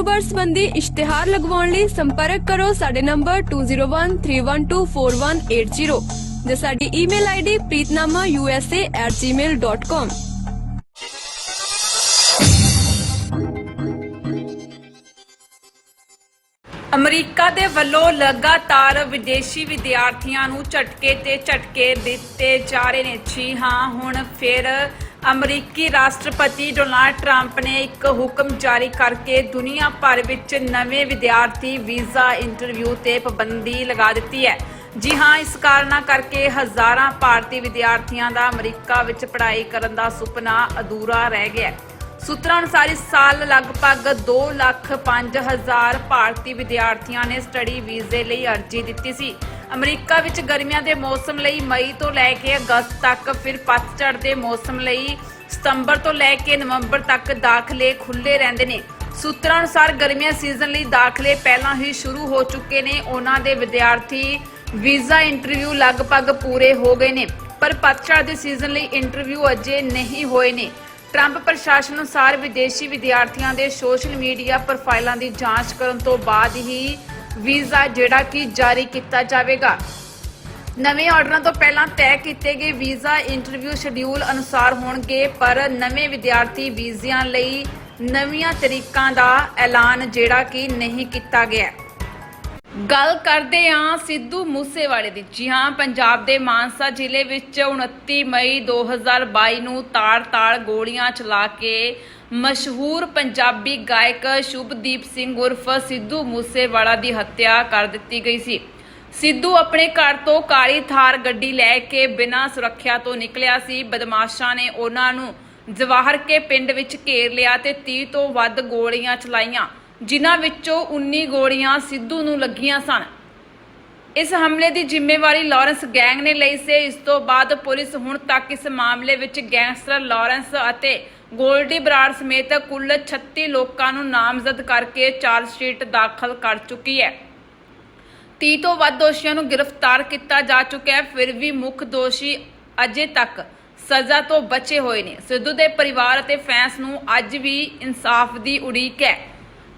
ਕਾਰੋਬਾਰ ਸੰਬੰਧੀ ਇਸ਼ਤਿਹਾਰ ਲਗਵਾਉਣ ਲਈ ਸੰਪਰਕ ਕਰੋ ਸਾਡੇ ਨੰਬਰ 2013124180 ਜਾਂ ਸਾਡੀ ਈਮੇਲ ਆਈਡੀ preetnamausa@gmail.com ਅਮਰੀਕਾ ਦੇ ਵੱਲੋਂ ਲਗਾਤਾਰ ਵਿਦੇਸ਼ੀ ਵਿਦਿਆਰਥੀਆਂ ਨੂੰ ਝਟਕੇ ਤੇ ਝਟਕੇ ਦਿੱਤੇ ਜਾ ਰਹੇ ਨੇ। ਜੀ ਹਾਂ, ਹੁਣ ਫਿਰ ਅਮਰੀਕੀ ਰਾਸ਼ਟਰਪਤੀ ਡੋਨਾਲਡ ਟਰੰਪ ਨੇ ਇੱਕ ਹੁਕਮ ਜਾਰੀ ਕਰਕੇ ਦੁਨੀਆ ਭਰ ਵਿੱਚ ਨਵੇਂ ਵਿਦਿਆਰਥੀ ਵੀਜ਼ਾ ਇੰਟਰਵਿਊ ਤੇ ਪਾਬੰਦੀ ਲਗਾ ਦਿੱਤੀ ਹੈ। ਜੀ ਹਾਂ, ਇਸ ਕਾਰਨਾ ਕਰਕੇ ਹਜ਼ਾਰਾਂ ਭਾਰਤੀ ਵਿਦਿਆਰਥੀਆਂ ਦਾ ਅਮਰੀਕਾ ਵਿੱਚ ਪੜ੍ਹਾਈ ਕਰਨ ਦਾ ਸੁਪਨਾ ਅਧੂਰਾ ਰਹਿ ਗਿਆ ਸੂਤਰਾਂ ਅਨੁਸਾਰ, ਇਸ ਸਾਲ ਲਗਭਗ 2 ਲੱਖ 5 ਹਜ਼ਾਰ ਭਾਰਤੀ ਵਿਦਿਆਰਥੀਆਂ ਨੇ ਸਟੱਡੀ ਵੀਜ਼ੇ ਲਈ ਅਰਜ਼ੀ ਦਿੱਤੀ ਸੀ। ਅਮਰੀਕਾ ਵਿੱਚ ਗਰਮੀਆਂ ਦੇ ਮੌਸਮ ਲਈ ਮਈ ਤੋਂ ਲੈ ਕੇ ਅਗਸਤ ਤੱਕ ਫਿਰ ਪਤਝੜ ਦੇ ਮੌਸਮ ਲਈ ਸਤੰਬਰ ਤੋਂ ਲੈ ਕੇ ਨਵੰਬਰ ਤੱਕ ਦਾਖਲੇ ਖੁੱਲੇ ਰਹਿੰਦੇ ਨੇ। ਸੂਤਰਾਂ ਅਨੁਸਾਰ ਗਰਮੀਆਂ ਸੀਜ਼ਨ ਲਈ ਦਾਖਲੇ ਪਹਿਲਾਂ ਹੀ ਸ਼ੁਰੂ ਹੋ ਚੁੱਕੇ ਨੇ। ਉਹਨਾਂ ਦੇ ਵਿਦਿਆਰਥੀ ਵੀਜ਼ਾ ਇੰਟਰਵਿਊ ਲਗਭਗ ਪੂਰੇ ਹੋ ਗਏ ਨੇ, ਪਰ ਪਤਝੜ ਦੇ ਸੀਜ਼ਨ ਲਈ ਇੰਟਰਵਿਊ ਅਜੇ ਨਹੀਂ ਹੋਏ ਨੇ। ਟਰੰਪ ਪ੍ਰਸ਼ਾਸਨ ਅਨੁਸਾਰ ਵਿਦੇਸ਼ੀ ਵਿਦਿਆਰਥੀਆਂ ਦੇ ਸੋਸ਼ਲ ਮੀਡੀਆ ਪ੍ਰੋਫਾਈਲਾਂ ਦੀ ਜਾਂਚ ਕਰਨ ਤੋਂ ਬਾਅਦ ਹੀ ਵੀਜ਼ਾ ਜਿਹੜਾ ਕਿ ਜਾਰੀ ਕੀਤਾ ਜਾਵੇਗਾ। ਨਵੇਂ ਆਰਡਰਾਂ ਤੋਂ ਪਹਿਲਾਂ ਤੈਅ ਕੀਤੇ ਗਏ ਵੀਜ਼ਾ ਇੰਟਰਵਿਊ ਸ਼ਡਿਊਲ ਅਨੁਸਾਰ ਹੋਣਗੇ, ਪਰ ਨਵੇਂ ਵਿਦਿਆਰਥੀ ਵੀਜ਼ਿਆਂ ਲਈ ਨਵੀਆਂ ਤਰੀਕਾਂ ਦਾ ਐਲਾਨ ਜਿਹੜਾ ਕਿ ਨਹੀਂ ਕੀਤਾ ਗਿਆ। ਗੱਲ ਕਰਦੇ ਹਾਂ ਸਿੱਧੂ ਮੂਸੇਵਾਲੇ ਦੀ। ਜੀ ਹਾਂ, ਪੰਜਾਬ ਦੇ ਮਾਨਸਾ ਜ਼ਿਲ੍ਹੇ ਵਿੱਚ 29 ਮਈ 2022 ਨੂੰ ਤਾੜ-ਤਾੜ ਗੋਲੀਆਂ ਚਲਾ ਕੇ ਮਸ਼ਹੂਰ ਪੰਜਾਬੀ ਗਾਇਕ ਸ਼ੁਭਦੀਪ ਸਿੰਘ ਉਰਫ ਸਿੱਧੂ ਮੂਸੇਵਾਲਾ ਦੀ ਹੱਤਿਆ ਕਰ ਦਿੱਤੀ ਗਈ ਸੀ। ਸਿੱਧੂ ਆਪਣੇ ਘਰ ਤੋਂ ਕਾਲੀ ਥਾਰ ਗੱਡੀ ਲੈ ਕੇ ਬਿਨਾਂ ਸੁਰੱਖਿਆ ਤੋਂ ਨਿਕਲਿਆ ਸੀ। ਬਦਮਾਸ਼ਾਂ ਨੇ ਉਹਨਾਂ ਨੂੰ ਜਵਾਹਰ ਕੇ ਪਿੰਡ ਵਿੱਚ ਘੇਰ ਲਿਆ ਤੇ 30 ਤੋਂ ਵੱਧ ਗੋਲੀਆਂ ਚਲਾਈਆਂ। ਜਿਨ੍ਹਾਂ ਵਿੱਚੋਂ 19 ਗੋਲੀਆਂ ਸਿੱਧੂ ਨੂੰ ਲੱਗੀਆਂ ਸਨ। ਇਸ ਹਮਲੇ ਦੀ ਜ਼ਿੰਮੇਵਾਰੀ ਲਾਰੈਂਸ ਗੈਂਗ ਨੇ ਲਈ ਸੀ। ਇਸ ਤੋਂ ਬਾਅਦ ਪੁਲਿਸ ਹੁਣ ਤੱਕ ਇਸ ਮਾਮਲੇ ਵਿੱਚ ਗੈਂਗਸਟਰ ਲਾਰੈਂਸ ਅਤੇ ਗੋਲਡੀ ਬਰਾੜ ਸਮੇਤ ਕੁੱਲ 36 ਲੋਕਾਂ ਨੂੰ ਨਾਮਜ਼ਦ ਕਰਕੇ ਚਾਰਜ ਸ਼ੀਟ ਦਾਖਲ ਕਰ ਚੁੱਕੀ ਹੈ। 30 ਤੋਂ ਵੱਧ ਦੋਸ਼ੀਆਂ ਨੂੰ ਗ੍ਰਿਫਤਾਰ ਕੀਤਾ ਜਾ ਚੁੱਕਿਆ ਹੈ। ਫਿਰ ਵੀ ਮੁੱਖ ਦੋਸ਼ੀ ਅਜੇ ਤੱਕ ਸਜ਼ਾ ਤੋਂ ਬਚੇ ਹੋਏ ਨੇ। ਸਿੱਧੂ ਦੇ ਪਰਿਵਾਰ ਅਤੇ ਫੈਨਸ ਨੂੰ ਅੱਜ ਵੀ ਇਨਸਾਫ ਦੀ ਉਡੀਕ ਹੈ।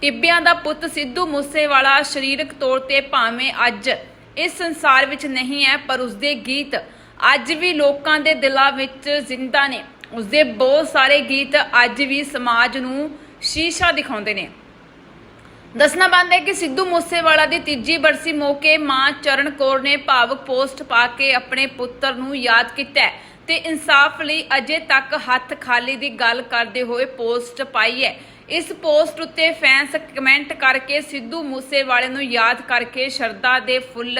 ਟਿੱਬਿਆਂ ਦਾ ਪੁੱਤ ਸਿੱਧੂ ਮੂਸੇਵਾਲਾ ਸਰੀਰਕ ਤੌਰ ਤੇ ਭਾਵੇਂ ਅੱਜ ਇਸ ਸੰਸਾਰ ਵਿੱਚ ਨਹੀਂ ਹੈ, ਪਰ ਉਸਦੇ ਗੀਤ ਅੱਜ ਵੀ ਲੋਕਾਂ ਦੇ ਦਿਲਾਂ ਵਿੱਚ ਜ਼ਿੰਦਾ ਨੇ। ਉਸਦੇ ਬਹੁਤ ਸਾਰੇ ਗੀਤ ਅੱਜ ਵੀ ਸਮਾਜ ਨੂੰ ਸ਼ੀਸ਼ਾ ਦਿਖਾਉਂਦੇ ਨੇ। ਦੱਸਣਾ ਬੰਦ ਹੈ ਕਿ ਸਿੱਧੂ ਮੂਸੇਵਾਲਾ ਦੀ ਤੀਜੀ ਬਰਸੀ ਮੌਕੇ ਮਾਂ ਚਰਨ ਕੌਰ ਨੇ ਭਾਵਕ ਪੋਸਟ ਪਾ ਕੇ ਆਪਣੇ ਪੁੱਤਰ ਨੂੰ ਯਾਦ ਕੀਤਾ ਤੇ ਇਨਸਾਫ ਲਈ ਅਜੇ ਤੱਕ ਹੱਥ ਖਾਲੀ ਦੀ ਗੱਲ ਕਰਦੇ ਹੋਏ ਪੋਸਟ ਪਾਈ ਹੈ। ਇਸ ਪੋਸਟ ਉੱਤੇ ਫੈਨਸ ਕਮੈਂਟ ਕਰਕੇ ਸਿੱਧੂ ਮੂਸੇਵਾਲੇ ਨੂੰ ਯਾਦ ਕਰਕੇ ਸ਼ਰਧਾ ਦੇ ਫੁੱਲ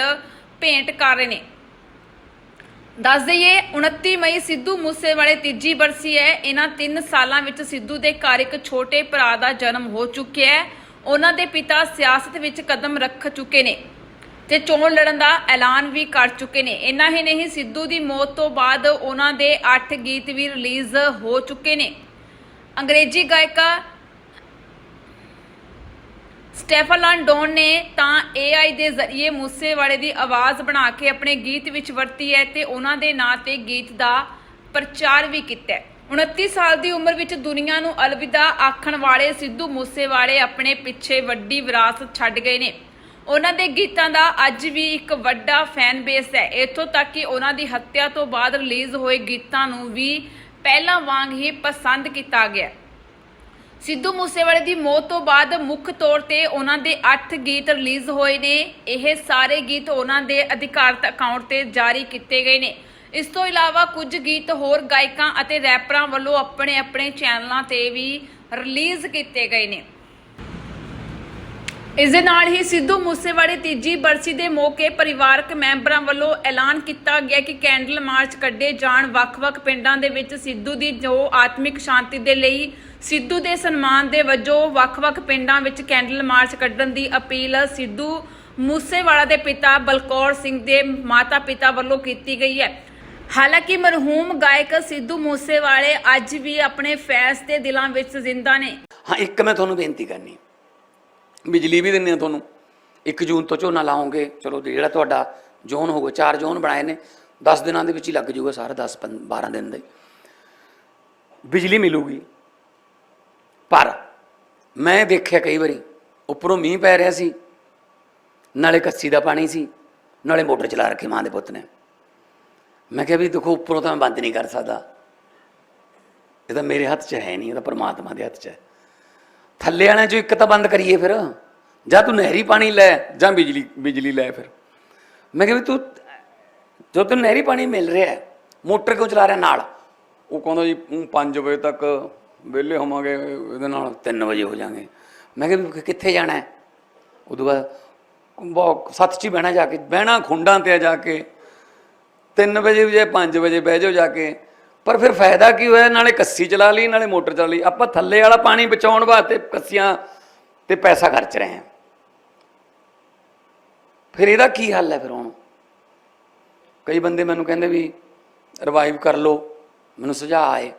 ਭੇਂਟ ਕਰ ਰਹੇ ਨੇ। ਦੱਸ ਦਈਏ 29 ਮਈ ਸਿੱਧੂ ਮੂਸੇਵਾਲੇ ਤੀਜੀ ਬਰਸੀ ਹੈ। ਇਹਨਾਂ 3 ਸਾਲਾਂ ਵਿੱਚ ਸਿੱਧੂ ਦੇ ਘਰ ਇੱਕ ਛੋਟੇ ਭਰਾ ਦਾ ਜਨਮ ਹੋ ਚੁੱਕਿਆ ਹੈ। ਉਹਨਾਂ ਦੇ ਪਿਤਾ ਸਿਆਸਤ ਵਿੱਚ ਕਦਮ ਰੱਖ ਚੁੱਕੇ ਨੇ ਤੇ ਚੋਣ ਲੜਨ ਦਾ ਐਲਾਨ ਵੀ ਕਰ ਚੁੱਕੇ ਨੇ। ਇੰਨਾ ਹੀ ਨਹੀਂ, ਸਿੱਧੂ ਦੀ ਮੌਤ ਤੋਂ ਬਾਅਦ ਉਹਨਾਂ ਦੇ 8 ਗੀਤ ਵੀ ਰਿਲੀਜ਼ ਹੋ ਚੁੱਕੇ ਨੇ। ਅੰਗਰੇਜ਼ੀ ਗਾਇਕਾ ਸਟੈਫਲਨ ਡੌਨ ਨੇ ਤਾਂ AI ਦੇ ਜ਼ਰੀਏ ਮੂਸੇਵਾਲੇ ਦੀ ਆਵਾਜ਼ ਬਣਾ ਕੇ ਆਪਣੇ ਗੀਤ ਵਿੱਚ ਵਰਤੀ ਹੈ ਤੇ ਉਹਨਾਂ ਦੇ ਨਾਂ ਤੇ ਗੀਤ ਦਾ ਪ੍ਰਚਾਰ ਵੀ ਕੀਤਾ ਹੈ। 29 ਸਾਲ ਦੀ ਉਮਰ ਵਿੱਚ ਦੁਨੀਆ ਨੂੰ ਅਲਵਿਦਾ ਆਖਣ ਵਾਲੇ ਸਿੱਧੂ ਮੂਸੇਵਾਲੇ ਆਪਣੇ ਪਿੱਛੇ ਵੱਡੀ ਵਿਰਾਸਤ ਛੱਡ ਗਏ ਨੇ। ਉਹਨਾਂ ਦੇ ਗੀਤਾਂ ਦਾ ਅੱਜ ਵੀ ਇੱਕ ਵੱਡਾ ਫੈਨ ਬੇਸ ਹੈ। ਇੱਥੋਂ ਤੱਕ ਕਿ ਉਹਨਾਂ ਦੀ ਹੱਤਿਆ ਤੋਂ ਬਾਅਦ ਰਿਲੀਜ਼ ਹੋਏ ਗੀਤਾਂ ਨੂੰ ਵੀ ਪਹਿਲਾਂ ਵਾਂਗ ਹੀ ਪਸੰਦ ਕੀਤਾ ਗਿਆ। ਸਿੱਧੂ ਮੂਸੇਵਾਲੇ ਦੀ ਮੌਤ ਤੋਂ ਬਾਅਦ ਮੁੱਖ ਤੌਰ ਤੇ ਉਹਨਾਂ ਦੇ 8 ਗੀਤ ਰਿਲੀਜ਼ ਹੋਏ ਨੇ। ਇਹ ਸਾਰੇ ਗੀਤ ਉਹਨਾਂ ਦੇ ਅਧਿਕਾਰਤ ਅਕਾਊਂਟ ਤੇ ਜਾਰੀ ਕੀਤੇ ਗਏ ਨੇ। ਇਸ ਤੋਂ ਇਲਾਵਾ ਕੁਝ ਗੀਤ ਹੋਰ ਗਾਇਕਾਂ ਅਤੇ ਰੈਪਰਾਂ ਵੱਲੋਂ ਆਪਣੇ ਆਪਣੇ ਚੈਨਲਾਂ ਤੇ ਵੀ ਰਿਲੀਜ਼ ਕੀਤੇ ਗਏ ਨੇ। ਇਸ ਦੇ ਨਾਲ ਹੀ ਸਿੱਧੂ ਮੂਸੇਵਾਲੇ ਤੀਜੀ ਬਰਸੀ ਦੇ ਮੌਕੇ ਪਰਿਵਾਰਕ ਮੈਂਬਰਾਂ ਵੱਲੋਂ ਐਲਾਨ ਕੀਤਾ ਗਿਆ ਕਿ ਕੈਂਡਲ ਮਾਰਚ ਕੱਢੇ ਜਾਣ ਵੱਖ-ਵੱਖ ਪਿੰਡਾਂ ਦੇ ਵਿੱਚ ਸਿੱਧੂ ਦੀ ਜੋ ਆਤਮਿਕ ਸ਼ਾਂਤੀ ਦੇ ਲਈ ਸਿੱਧੂ ਦੇ ਸਨਮਾਨ ਦੇ ਵਜੋਂ ਵੱਖ-ਵੱਖ ਪਿੰਡਾਂ ਵਿੱਚ ਕੈਂਡਲ ਮਾਰਚ ਕੱਢਣ ਦੀ ਅਪੀਲ ਸਿੱਧੂ ਮੂਸੇਵਾਲਾ ਦੇ ਪਿਤਾ ਬਲਕੌਰ ਸਿੰਘ ਦੇ ਮਾਤਾ-ਪਿਤਾ ਵੱਲੋਂ ਕੀਤੀ ਗਈ ਹੈ। ਹਾਲਾਂਕਿ ਮਰਹੂਮ ਗਾਇਕ ਸਿੱਧੂ ਮੂਸੇਵਾਲੇ ਅੱਜ ਵੀ ਆਪਣੇ ਫੈਸ ਦੇ ਦਿਲਾਂ ਵਿੱਚ ਜ਼ਿੰਦਾ ਨੇ। ਹਾਂ, ਇੱਕ ਮੈਂ ਤੁਹਾਨੂੰ ਬੇਨਤੀ ਕਰਨੀ। ਬਿਜਲੀ ਵੀ ਦਿੰਨੇ ਆ ਤੁਹਾਨੂੰ। 1 ਜੂਨ ਤੋਂ ਝੋਨਾ ਲਾਓਗੇ, ਚਲੋ ਜਿਹੜਾ ਤੁਹਾਡਾ ਜ਼ੋਨ ਹੋਊਗਾ, ਚਾਰ ਜ਼ੋਨ ਬਣਾਏ ਨੇ 10 ਦਿਨਾਂ ਦੇ ਵਿੱਚ ਹੀ ਲੱਗ ਜਾਊਗਾ ਸਾਰਾ 10 12 ਦਿਨ ਦੇ। ਬਿਜਲੀ ਮਿਲੂਗੀ। ਪਰ ਮੈਂ ਦੇਖਿਆ ਕਈ ਵਾਰੀ ਉੱਪਰੋਂ ਮੀਂਹ ਪੈ ਰਿਹਾ ਸੀ, ਨਾਲੇ ਕੱਸੀ ਦਾ ਪਾਣੀ ਸੀ, ਨਾਲੇ ਮੋਟਰ ਚਲਾ ਰੱਖੀ ਮਾਂ ਦੇ ਪੁੱਤ ਨੇ। ਮੈਂ ਕਿਹਾ ਵੀ ਦੇਖੋ, ਉੱਪਰੋਂ ਤਾਂ ਮੈਂ ਬੰਦ ਨਹੀਂ ਕਰ ਸਕਦਾ। ਇਹ ਤਾਂ ਮੇਰੇ ਹੱਥ 'ਚ ਹੈ ਨਹੀਂ, ਇਹ ਤਾਂ ਪ੍ਰਮਾਤਮਾ ਦੇ ਹੱਥ 'ਚ ਹੈ। ਥੱਲੇ ਵਾਲਿਆਂ 'ਚੋਂ ਇੱਕ ਤਾਂ ਬੰਦ ਕਰੀਏ ਫਿਰ। ਜਾਂ ਤੂੰ ਨਹਿਰੀ ਪਾਣੀ ਲੈ, ਜਾਂ ਬਿਜਲੀ ਬਿਜਲੀ ਲੈ ਫਿਰ। ਮੈਂ ਕਿਹਾ ਵੀ ਤੂੰ ਜੋ ਤੈਨੂੰ ਨਹਿਰੀ ਪਾਣੀ ਮਿਲ ਰਿਹਾ ਮੋਟਰ ਕਿਉਂ ਚਲਾ ਰਿਹਾ ਨਾਲ? ਉਹ ਕਹਿੰਦਾ ਜੀ 5 ਵਜੇ ਤੱਕ ਵਿਹਲੇ ਹੋਵਾਂਗੇ, ਇਹਦੇ ਨਾਲ 3 ਵਜੇ ਹੋ ਜਾਾਂਗੇ। ਮੈਂ ਕਿਹਾ ਕਿੱਥੇ ਜਾਣਾ ਹੈ? ਉਦੋਂ ਬਾਅਦ ਬਹੁਤ ਸੱਤ ਚ ਹੀ ਬਹਿਣਾ ਜਾ ਕੇ, ਬਹਿਣਾ ਖੁੰਡਾਂ ਤੇ ਆ ਜਾ ਕੇ। 3 ਵਜੇ ਜੇ 5 ਵਜੇ ਬਹਿ ਜਾਓ ਜਾ ਕੇ। ਪਰ ਫਿਰ ਫਾਇਦਾ ਕੀ ਹੋਇਆ? ਨਾਲੇ ਕੱਸੀ ਚਲਾ ਲਈ, ਨਾਲੇ ਮੋਟਰ ਚਲਾ ਲਈ। ਆਪਾਂ ਥੱਲੇ ਵਾਲਾ ਪਾਣੀ ਬਚਾਉਣ ਵਾਸਤੇ ਕੱਸੀਆਂ ਤੇ ਪੈਸਾ ਖਰਚ ਰਹੇ ਹਾਂ। ਫਿਰ ਇਹਦਾ ਕੀ ਹੱਲ ਹੈ ਫਿਰ ਹੁਣ? ਕਈ ਬੰਦੇ ਮੈਨੂੰ ਕਹਿੰਦੇ ਵੀ ਰਿਵਾਈਵ ਕਰ ਲਓ। ਮੈਨੂੰ ਸੁਝਾਅ ਆਏ।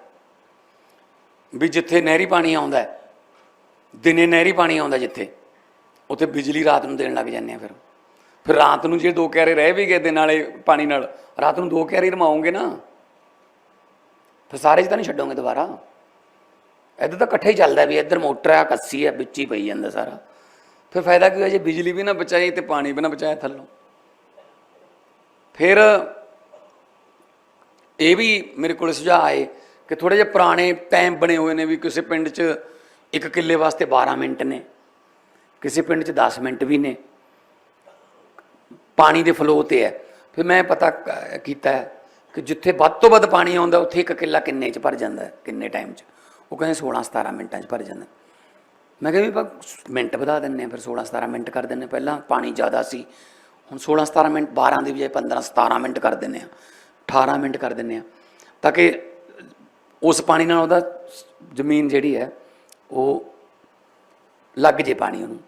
ਵੀ ਜਿੱਥੇ ਨਹਿਰੀ ਪਾਣੀ ਆਉਂਦਾ ਦਿਨੇ ਨਹਿਰੀ ਪਾਣੀ ਆਉਂਦਾ ਜਿੱਥੇ, ਉੱਥੇ ਬਿਜਲੀ ਰਾਤ ਨੂੰ ਦੇਣ ਲੱਗ ਜਾਂਦੇ ਆ ਫਿਰ। ਫਿਰ ਰਾਤ ਨੂੰ ਜੇ ਦੋ ਕਿਆਰੇ ਰਹਿ ਵੀ ਗਏ ਦੇ ਨਾਲੇ ਪਾਣੀ ਨਾਲ, ਰਾਤ ਨੂੰ ਦੋ ਕਿਆਰੇ ਰਮਾਉਂਗੇ ਨਾ ਫਿਰ ਸਾਰੇ ਚ ਤਾਂ ਨਹੀਂ ਛੱਡੋਗੇ ਦੁਬਾਰਾ। ਇੱਧਰ ਤਾਂ ਇਕੱਠੇ ਹੀ ਚੱਲਦਾ ਵੀ ਇੱਧਰ ਮੋਟਰ ਆ, ਕੱਸੀ ਆ, ਵਿੱਚ ਹੀ ਪਈ ਜਾਂਦਾ ਸਾਰਾ। ਫਿਰ ਫਾਇਦਾ ਕੀ ਹੋਇਆ ਜੇ ਬਿਜਲੀ ਵੀ ਨਾ ਬਚਾਈ ਤੇ ਪਾਣੀ ਵੀ ਨਾ ਬਚਾਇਆ ਥੱਲੋਂ। ਫਿਰ ਇਹ ਵੀ ਮੇਰੇ ਕੋਲ ਸੁਝਾਅ ਆਏ ਕਿ ਥੋੜੇ ਜਿਹਾ ਪੁਰਾਣੇ ਟਾਈਮ ਬਣੇ ਹੋਏ ਨੇ ਵੀ ਕਿਸੇ ਪਿੰਡ 'ਚ ਇੱਕ ਕਿੱਲੇ ਵਾਸਤੇ 12 ਮਿੰਟ ਨੇ, ਕਿਸੇ ਪਿੰਡ 'ਚ 10 ਮਿੰਟ ਵੀ ਨੇ। ਪਾਣੀ ਦੇ ਫਲੋ ਤੇ ਹੈ। ਫਿਰ ਮੈਂ ਪਤਾ ਕ- ਕੀਤਾ ਹੈ ਕਿ ਜਿੱਥੇ ਵੱਧ ਤੋਂ ਵੱਧ ਪਾਣੀ ਆਉਂਦਾ, ਉੱਥੇ ਇੱਕ ਕਿੱਲਾ ਕਿੰਨੇ 'ਚ ਭਰ ਜਾਂਦਾ ਕਿੰਨੇ ਟਾਈਮ 'ਚ। ਉਹ ਕਹਿੰਦੇ 16 17 ਮਿੰਟਾਂ 'ਚ ਭਰ ਜਾਂਦਾ। ਮੈਂ ਕਿਹਾ ਵੀ ਬਸ ਮਿੰਟ ਵਧਾ ਦਿੰਨੇ ਆ ਫਿਰ 16 17 ਮਿੰਟ ਕਰ ਦਿੰਨੇ ਪਹਿਲਾਂ ਪਾਣੀ ਜ਼ਿਆਦਾ ਸੀ, ਹੁਣ 16 17 ਮਿੰਟ 12 ਦੀ ਬਜਾਏ 15 17 ਮਿੰਟ ਕਰ ਦਿੰਨੇ ਆ 18 ਮਿੰਟ ਕਰ ਦਿੰਨੇ ਆ ਤਾਂ ਕਿ ਉਸ ਪਾਣੀ ਨਾਲ ਉਹਦਾ ਜ਼ਮੀਨ ਜਿਹੜੀ ਹੈ, ਉਹ ਲੱਗ ਜੇ ਪਾਣੀ ਉਹਨੂੰ।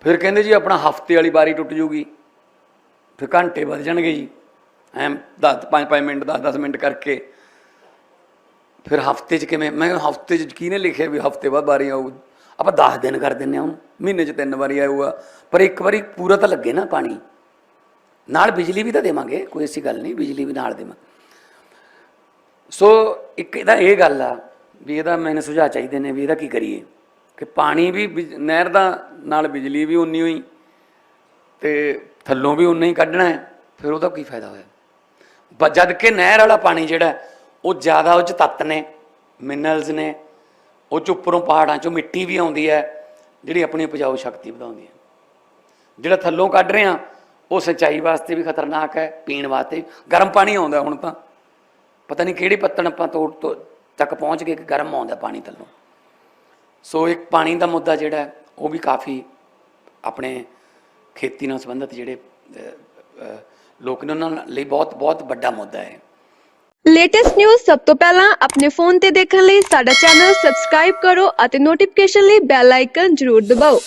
ਫਿਰ ਕਹਿੰਦੇ ਜੀ ਆਪਣਾ ਹਫ਼ਤੇ ਵਾਲੀ ਬਾਰੀ ਟੁੱਟ ਜੂਗੀ, ਫਿਰ ਘੰਟੇ ਵੱਧ ਜਾਣਗੇ ਜੀ। ਐਂ 10 5 5 ਮਿੰਟ 10 10 ਮਿੰਟ ਕਰਕੇ। ਫਿਰ ਹਫ਼ਤੇ 'ਚ ਕਿਵੇਂ? ਮੈਂ ਹਫ਼ਤੇ 'ਚ ਕਿਹਨੇ ਲਿਖਿਆ ਵੀ ਹਫ਼ਤੇ ਬਾਅਦ ਬਾਰੀ ਆਊ ਆਪਾਂ 10 ਦਿਨ ਕਰ ਦਿੰਨੇ ਆ ਉਹਨੂੰ। ਮਹੀਨੇ 'ਚ ਤਿੰਨ ਵਾਰੀ ਆਊਗਾ। ਪਰ ਇੱਕ ਵਾਰੀ ਪੂਰਾ ਤਾਂ ਲੱਗੇ ਨਾ ਪਾਣੀ। ਨਾਲ ਬਿਜਲੀ ਵੀ ਤਾਂ ਦੇਵਾਂਗੇ, ਕੋਈ ਐਸੀ ਗੱਲ ਨਹੀਂ, ਬਿਜਲੀ ਵੀ ਨਾਲ ਦੇਵਾਂਗੇ। ਸੋ ਇੱਕ ਇਹਦਾ ਇਹ ਗੱਲ ਆ ਵੀ ਇਹਦਾ ਮੈਨੂੰ ਸੁਝਾਅ ਚਾਹੀਦੇ ਨੇ ਵੀ ਇਹਦਾ ਕੀ ਕਰੀਏ? ਕਿ ਪਾਣੀ ਵੀ ਬਿਜ- ਨਹਿਰ ਦਾ ਨਾਲ ਬਿਜਲੀ ਵੀ ਉਨੀ ਹੋਈ ਤੇ ਥੱਲੋਂ ਵੀ ਉਨਾ ਹੀ ਕੱਢਣਾ ਹੈ ਫਿਰ ਉਹਦਾ ਕੀ ਫਾਇਦਾ ਹੋਇਆ? ਬ- ਜਦ ਕਿ ਨਹਿਰ ਵਾਲਾ ਪਾਣੀ ਜਿਹੜਾ ਹੈ, ਉਹ ਜ਼ਿਆਦਾ ਉਹ ਚ ਤੱਤ ਨੇ ਮਿਨਰਲਸ ਨੇ ਉਹ ਚ ਉੱਪਰੋਂ ਪਹਾੜਾਂ ਚੋਂ ਮਿੱਟੀ ਵੀ ਆਉਂਦੀ ਹੈ ਜਿਹੜੀ ਆਪਣੀ ਉਪਜਾਊ ਸ਼ਕਤੀ ਵਧਾਉਂਦੀ ਹੈ। ਜਿਹੜਾ ਥੱਲੋਂ ਕੱਢ ਰਹੇ ਆ ਉਹ ਸਿੰਚਾਈ ਵਾਸਤੇ ਵੀ ਖਤਰਨਾਕ ਹੈ ਪੀਣ ਵਾਸਤੇ ਵੀ। ਗਰਮ ਪਾਣੀ ਆਉਂਦਾ ਹੁਣ ਤਾਂ। ਪਤਾ ਨਹੀਂ ਕਿਹੜੀ ਪੱਤਣ ਆਪਾਂ ਤੋੜ ਤੋਂ ਤੱਕ ਪਹੁੰਚ ਗਏ ਕਿ ਗਰਮ ਆਉਂਦਾ ਪਾਣੀ ਥੱਲੋਂ। ਸੋ ਇੱਕ ਪਾਣੀ ਦਾ ਮੁੱਦਾ ਜਿਹੜਾ ਉਹ ਵੀ ਕਾਫੀ ਆਪਣੇ ਖੇਤੀ ਨਾਲ ਸੰਬੰਧਿਤ ਜਿਹੜੇ ਲੋਕ ਨੇ ਉਹਨਾਂ ਲਈ ਬਹੁਤ ਬਹੁਤ ਵੱਡਾ ਮੁੱਦਾ ਹੈ। ਲੇਟੈਸਟ ਨਿਊਜ਼ ਸਭ ਤੋਂ ਪਹਿਲਾਂ ਆਪਣੇ ਫੋਨ ਤੇ ਦੇਖਣ ਲਈ ਸਾਡਾ ਚੈਨਲ ਸਬਸਕ੍ਰਾਈਬ ਕਰੋ ਅਤੇ ਨੋਟੀਫਿਕੇਸ਼ਨ ਲਈ ਬੈਲ ਆਈਕਨ ਜ਼ਰੂਰ ਦਬਾਓ।